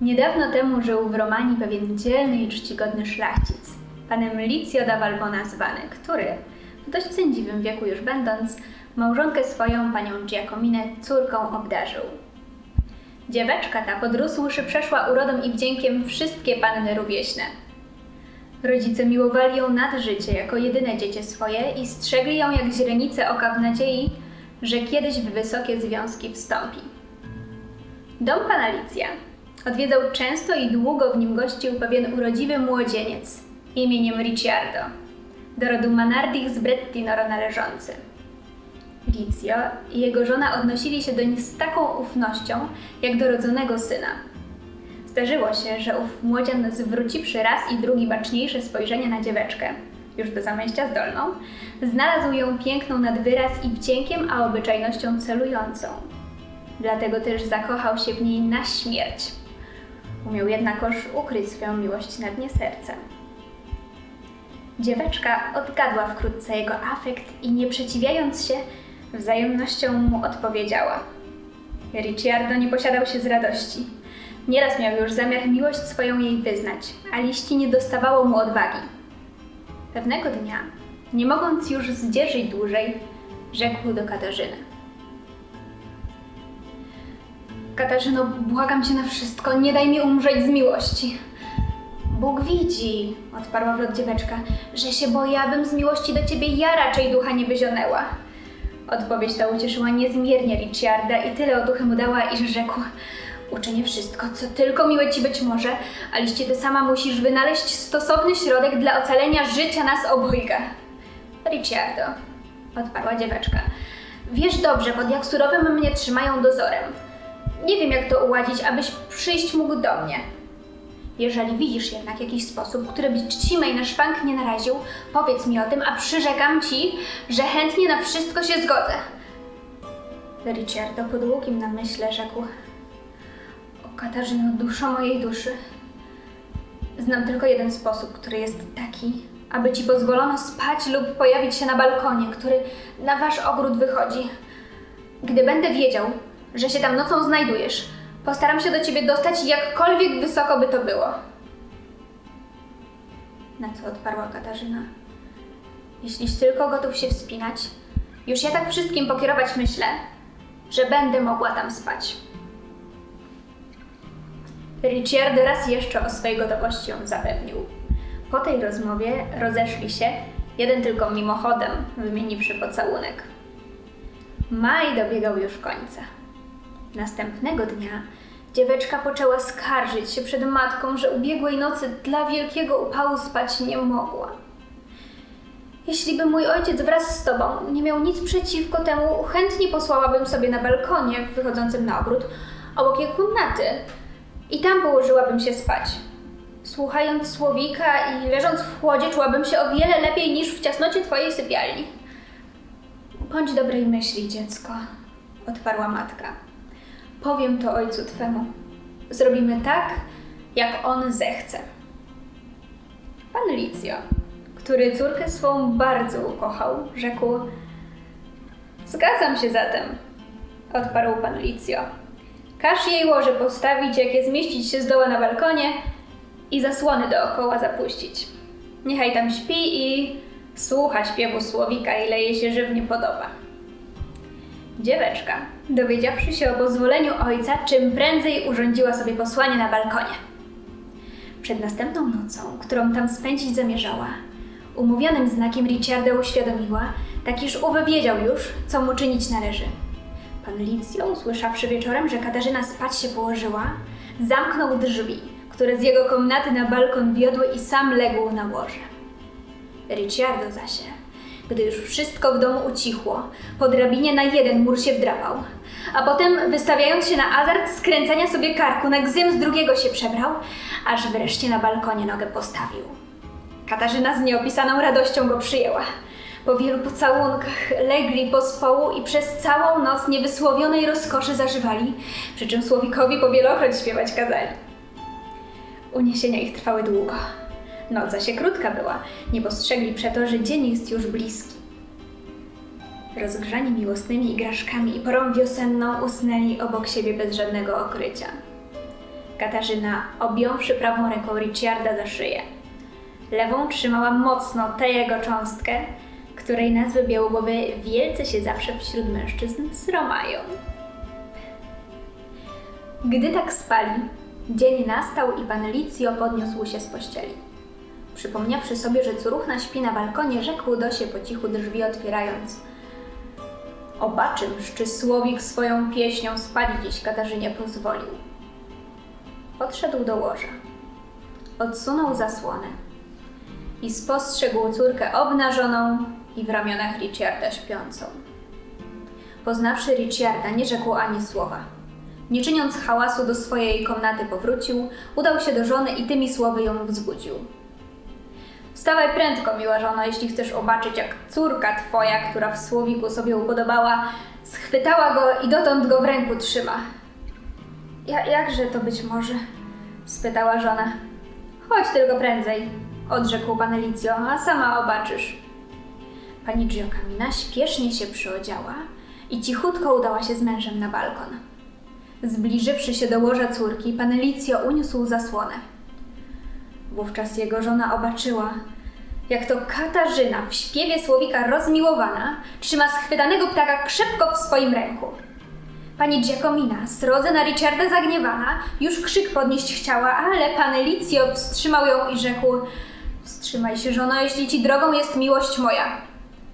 Niedawno temu żył w Romanii pewien dzielny i czcigodny szlachcic, panem Licio da Valbona zwany, który, w dość sędziwym wieku już będąc, małżonkę swoją, panią Giacominę, córką obdarzył. Dzieweczka ta, podrósłszy, przeszła urodą i wdziękiem wszystkie panny rówieśne. Rodzice miłowali ją nad życie jako jedyne dziecię swoje i strzegli ją jak źrenice oka w nadziei, że kiedyś w wysokie związki wstąpi. Dom pana Licja odwiedzał często i długo w nim gościł pewien urodziwy młodzieniec imieniem Ricciardo, do rodu Manardich z Brettinoro należący. Licio i jego żona odnosili się do nich z taką ufnością, jak do rodzonego syna. Zdarzyło się, że ów młodzian, zwróciwszy raz i drugi baczniejsze spojrzenie na dzieweczkę, już do zamęścia zdolną, znalazł ją piękną nad wyraz i wdziękiem, a obyczajnością celującą. Dlatego też zakochał się w niej na śmierć. Umiał jednakoż ukryć swoją miłość na dnie serca. Dzieweczka odgadła wkrótce jego afekt i nie przeciwiając się, wzajemnością mu odpowiedziała. Ricciardo nie posiadał się z radości. Nieraz miał już zamiar miłość swoją jej wyznać, a liści nie dostawało mu odwagi. Pewnego dnia, nie mogąc już zdzierżyć dłużej, rzekł do Katarzyny. Katarzyno, błagam cię na wszystko, nie daj mi umrzeć z miłości. Bóg widzi, odparła wlot dzieweczka, że się boję, abym z miłości do ciebie ja raczej ducha nie wyzionęła. Odpowiedź ta ucieszyła niezmiernie Ricciarda i tyle otuchy mu dała, iż rzekł Uczynię wszystko, co tylko miłe ci być może, a liście ty sama musisz wynaleźć stosowny środek dla ocalenia życia nas obojga. Ricciardo, odparła dzieweczka, wiesz dobrze, pod jak surowym mnie trzymają dozorem. Nie wiem, jak to uładzić, abyś przyjść mógł do mnie. Jeżeli widzisz jednak jakiś sposób, który by mej na szwank nie naraził, powiedz mi o tym, a przyrzekam ci, że chętnie na wszystko się zgodzę. Ricciardo po długim namyśle rzekł: O Katarzyno, duszo mojej duszy. Znam tylko jeden sposób, który jest taki, aby ci pozwolono spać lub pojawić się na balkonie, który na wasz ogród wychodzi. Gdy będę wiedział, że się tam nocą znajdujesz, postaram się do ciebie dostać jakkolwiek wysoko by to było. Na co odparła Katarzyna? Jeśliś tylko gotów się wspinać, już ja tak wszystkim pokierować myślę, że będę mogła tam spać. Ricciardo raz jeszcze o swej gotowości ją zapewnił. Po tej rozmowie rozeszli się, jeden tylko mimochodem, wymieniwszy pocałunek. Maj dobiegał już końca. Następnego dnia dzieweczka poczęła skarżyć się przed matką, że ubiegłej nocy dla wielkiego upału spać nie mogła. Jeśli by mój ojciec wraz z tobą nie miał nic przeciwko temu, chętnie posłałabym sobie na balkonie wychodzącym na ogród obok jej komnaty i tam położyłabym się spać. Słuchając słowika i leżąc w chłodzie, czułabym się o wiele lepiej niż w ciasnocie twojej sypialni. Bądź dobrej myśli, dziecko, odparła matka. Powiem to ojcu twemu. Zrobimy tak, jak on zechce. Pan Licio, który córkę swą bardzo ukochał, rzekł: Zgadzam się zatem, odparł pan Licio. Każ jej łoże postawić, jak je zmieścić się zdoła na balkonie i zasłony dookoła zapuścić. Niechaj tam śpi i słucha śpiewu słowika, ile jej się żywnie podoba. Dzieweczka, dowiedziawszy się o pozwoleniu ojca, czym prędzej urządziła sobie posłanie na balkonie. Przed następną nocą, którą tam spędzić zamierzała, umówionym znakiem Ricciarda uświadomiła, tak iż ów wiedział już, co mu czynić należy. Pan Licio, usłyszawszy wieczorem, że Katarzyna spać się położyła, zamknął drzwi, które z jego komnaty na balkon wiodły i sam legł na łoże. Ricciardo zaś, gdy już wszystko w domu ucichło, po drabinie na jeden mur się wdrapał, a potem, wystawiając się na azart skręcania sobie karku, na gzym z drugiego się przebrał, aż wreszcie na balkonie nogę postawił. Katarzyna z nieopisaną radością go przyjęła. Po wielu pocałunkach legli po społu i przez całą noc niewysłowionej rozkoszy zażywali, przy czym Słowikowi po wielokroć śpiewać kazali. Uniesienia ich trwały długo. Noc zaś krótka była, nie postrzegli przeto, że dzień jest już bliski. Rozgrzani miłosnymi igraszkami i porą wiosenną usnęli obok siebie bez żadnego okrycia. Katarzyna, objąwszy prawą ręką Ricciarda za szyję. Lewą trzymała mocno tę jego cząstkę, której nazwy białogłowy wielce się zawsze wśród mężczyzn sromają. Gdy tak spali, dzień nastał i pan Licio podniósł się z pościeli. Przypomniawszy sobie, że córuchna śpi na balkonie, rzekł Dosie po cichu drzwi otwierając. Obaczymż, czy Słowik swoją pieśnią spać dziś Katarzynie pozwolił. Podszedł do łoża. Odsunął zasłonę i spostrzegł córkę obnażoną i w ramionach Ricciarda śpiącą. Poznawszy Ricciarda, nie rzekł ani słowa. Nie czyniąc hałasu do swojej komnaty powrócił, udał się do żony i tymi słowy ją wzbudził. Wstawaj prędko, miła żono, jeśli chcesz zobaczyć, jak córka twoja, która w słowiku sobie upodobała, schwytała go i dotąd go w ręku trzyma. Ja, jakże to być może? spytała żona. Chodź tylko prędzej, odrzekł pan Elicjo, a sama obaczysz. Pani Giacomina śpiesznie się przyodziała i cichutko udała się z mężem na balkon. Zbliżywszy się do łoża córki, pan Elicjo uniósł zasłonę. Wówczas jego żona obaczyła, jak to Katarzyna w śpiewie słowika rozmiłowana trzyma schwytanego ptaka krzepko w swoim ręku. Pani Giacomina, srodze na Richarda zagniewana, już krzyk podnieść chciała, ale pan Elicjo wstrzymał ją i rzekł Wstrzymaj się, żono, jeśli ci drogą jest miłość moja.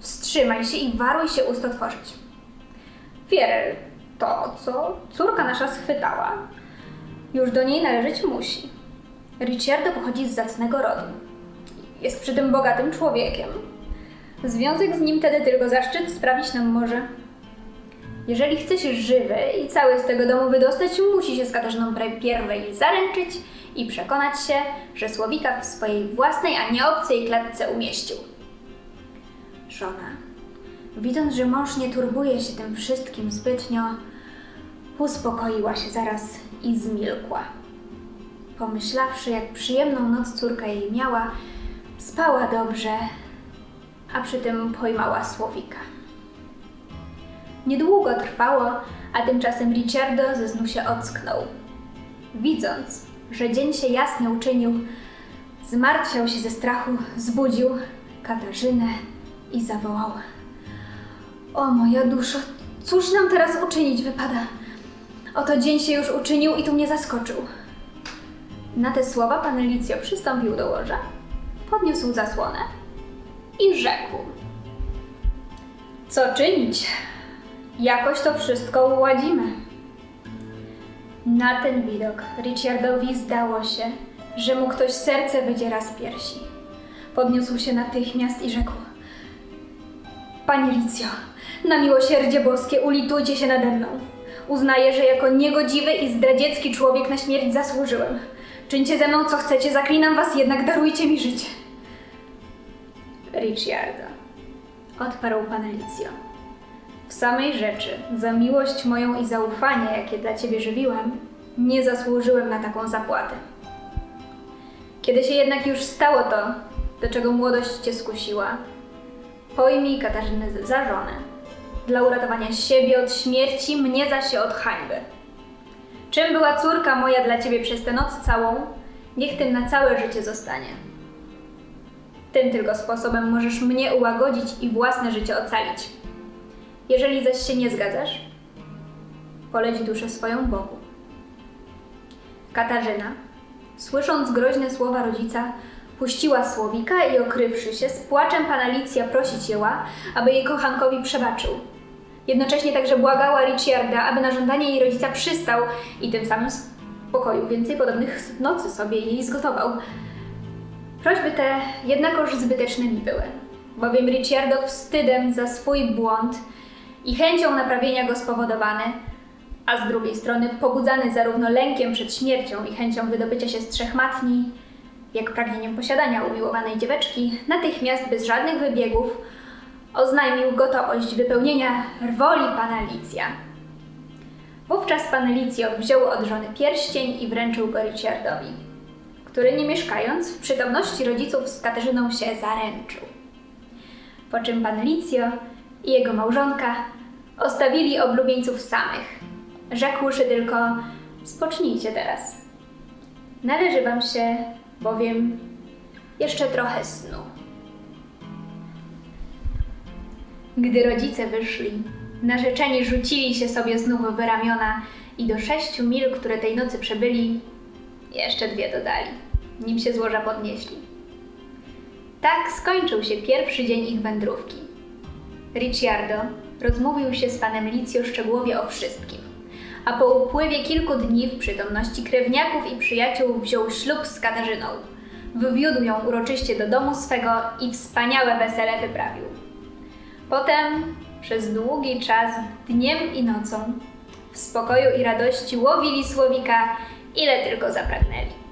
Wstrzymaj się i waruj się ust otworzyć. Wierer, to, co córka nasza schwytała, już do niej należeć musi. Ricciardo pochodzi z zacnego rodu. Jest przy tym bogatym człowiekiem. Związek z nim wtedy tylko zaszczyt sprawić nam może. Jeżeli chce się żywy i cały z tego domu wydostać, musi się z Katarzyną pierwej zaręczyć i przekonać się, że Słowika w swojej własnej, a nie obcej klatce umieścił. Żona, widząc, że mąż nie turbuje się tym wszystkim zbytnio, uspokoiła się zaraz i zmilkła. Pomyślawszy, jak przyjemną noc córka jej miała, spała dobrze, a przy tym pojmała Słowika. Niedługo trwało, a tymczasem Ricciardo ze snu się ocknął. Widząc, że dzień się jasny uczynił, zmartwiał się ze strachu, zbudził Katarzynę i zawołał. O moja duszo, cóż nam teraz uczynić wypada? Oto dzień się już uczynił i tu mnie zaskoczył. Na te słowa pan Elicjo przystąpił do łoża, podniósł zasłonę i rzekł. Co czynić? Jakoś to wszystko uładzimy. Na ten widok Richardowi zdało się, że mu ktoś serce wydziera z piersi. Podniósł się natychmiast i rzekł: Panie Licjo, na miłosierdzie boskie ulitujcie się nade mną. Uznaję, że jako niegodziwy i zdradziecki człowiek na śmierć zasłużyłem. Czyńcie ze mną co chcecie, zaklinam was, jednak darujcie mi życie. Ricciardo, odparł pan Licio. W samej rzeczy, za miłość moją i zaufanie, jakie dla ciebie żywiłem, nie zasłużyłem na taką zapłatę. Kiedy się jednak już stało to, do czego młodość cię skusiła, pojmij Katarzynę za żonę, dla uratowania siebie od śmierci, mnie zaś od hańby. Czym była córka moja dla ciebie przez tę noc całą, niech tym na całe życie zostanie. Tym tylko sposobem możesz mnie ułagodzić i własne życie ocalić. Jeżeli zaś się nie zgadzasz, poleć duszę swoją Bogu. Katarzyna, słysząc groźne słowa rodzica, puściła słowika i okrywszy się, z płaczem pana Licja prosić jęła, aby jej kochankowi przebaczył. Jednocześnie także błagała Ricciarda, aby na żądanie jej rodzica przystał i tym samym z pokoju więcej podobnych nocy sobie jej zgotował. Prośby te jednakoż zbyteczne mi były, bowiem Ricciardo wstydem za swój błąd i chęcią naprawienia go spowodowany, a z drugiej strony pobudzany zarówno lękiem przed śmiercią i chęcią wydobycia się z trzech matni, jak pragnieniem posiadania umiłowanej dzieweczki, natychmiast bez żadnych wybiegów oznajmił gotowość wypełnienia woli pana Licja. Wówczas pan Licjo wziął od żony pierścień i wręczył go Ricciardowi, który nie mieszkając w przytomności rodziców z Katarzyną się zaręczył. Po czym pan Licjo i jego małżonka ostawili oblubieńców samych, rzekłszy tylko spocznijcie teraz należy wam się bowiem jeszcze trochę snu. Gdy rodzice wyszli, narzeczeni rzucili się sobie znów w ramiona i do sześciu mil, które tej nocy przebyli, jeszcze dwie dodali, nim się złoża podnieśli. Tak skończył się pierwszy dzień ich wędrówki. Ricciardo rozmówił się z panem Licio szczegółowie o wszystkim, a po upływie kilku dni w przytomności krewniaków i przyjaciół wziął ślub z Katarzyną. Wywiódł ją uroczyście do domu swego i wspaniałe wesele wyprawił. Potem przez długi czas, dniem i nocą, w spokoju i radości łowili słowika, ile tylko zapragnęli.